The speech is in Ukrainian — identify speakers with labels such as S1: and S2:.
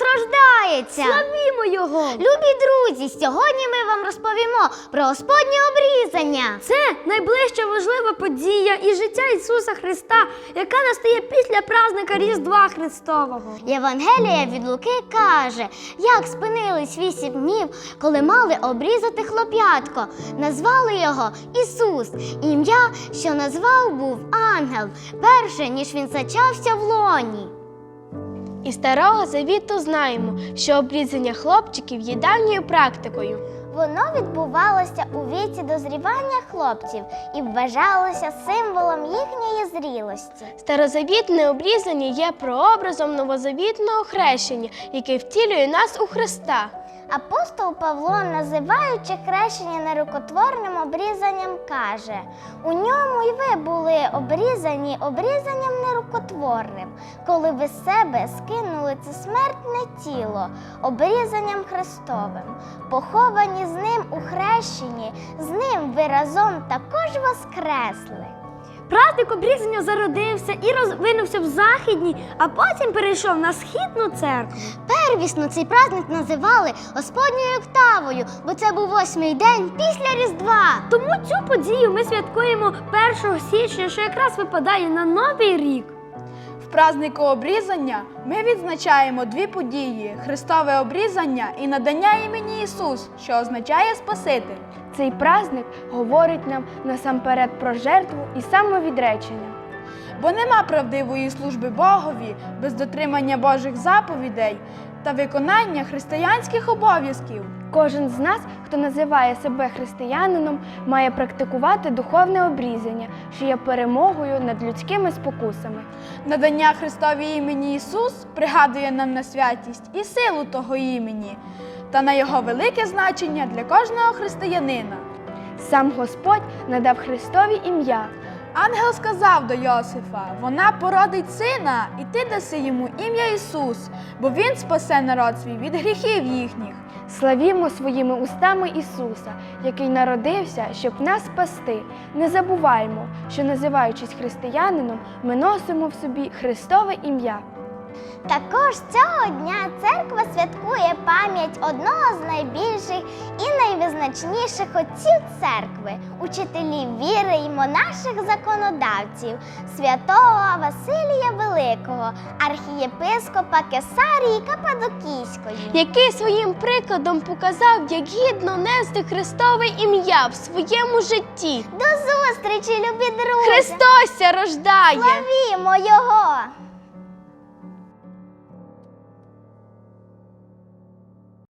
S1: рождається.
S2: Славімо його!
S1: Любі друзі, сьогодні ми вам розповімо про Господнє обрізання.
S2: Це найближча важлива подія і життя Ісуса Христа, яка настає після празника Різдва Христового.
S1: Євангелія від Луки каже, як спинились вісім днів, коли мали обрізати хлоп'ятко. Назвали його Ісус. Ім'я, що назвав, був ангел, перше, ніж він зачався в лоні.
S3: Із старого завіту знаємо, що обрізання хлопчиків є давньою практикою.
S1: Воно відбувалося у віці дозрівання хлопців і вважалося символом їхньої зрілості.
S3: Старозавітне обрізання є прообразом новозавітного хрещення, яке втілює нас у Христа.
S1: Апостол Павло, називаючи хрещення нерукотворним обрізанням, каже: у ньому й ви були обрізані обрізанням нерукотворним, коли ви себе скинули це смертне тіло, обрізанням Христовим, поховані з ним у хрещенні, з ним ви разом також воскресли.
S2: Праздник обрізання зародився і розвинувся в західній, а потім перейшов на східну церкву.
S1: Первісно цей праздник називали Господньою октавою, бо це був восьмий день після Різдва.
S2: Тому цю подію ми святкуємо 1 січня, що якраз випадає на Новий рік.
S4: В празднику обрізання ми відзначаємо дві події: Христове обрізання і надання імені Ісус, що означає Спаситель.
S3: Цей праздник говорить нам насамперед про жертву і самовідречення.
S4: Бо нема правдивої служби Богові без дотримання Божих заповідей та виконання християнських обов'язків.
S3: Кожен з нас, хто називає себе християнином, має практикувати духовне обрізання, що є перемогою над людськими спокусами.
S4: Надання Христові імені Ісус пригадує нам на святість і силу того імені та на його велике значення для кожного християнина.
S3: Сам Господь надав Христові ім'я.
S4: Ангел сказав до Йосифа: вона породить сина, і ти даси йому ім'я Ісус, бо він спасе народ свій від гріхів їхніх.
S3: Славімо своїми устами Ісуса, який народився, щоб нас спасти. Не забуваймо, що називаючись християнином, ми носимо в собі Христове ім'я.
S1: Також цього дня церква святкує пам'ять одного з найбільших і найвизначніших отців церкви, учителів віри і монаших законодавців, святого Василія Великого, архієпископа Кесарії Кападокійської.
S3: який своїм прикладом показав, як гідно нести Христове ім'я в своєму житті.
S1: До зустрічі, любі друзі!
S3: Христос ся рождає!
S1: Славімо Його!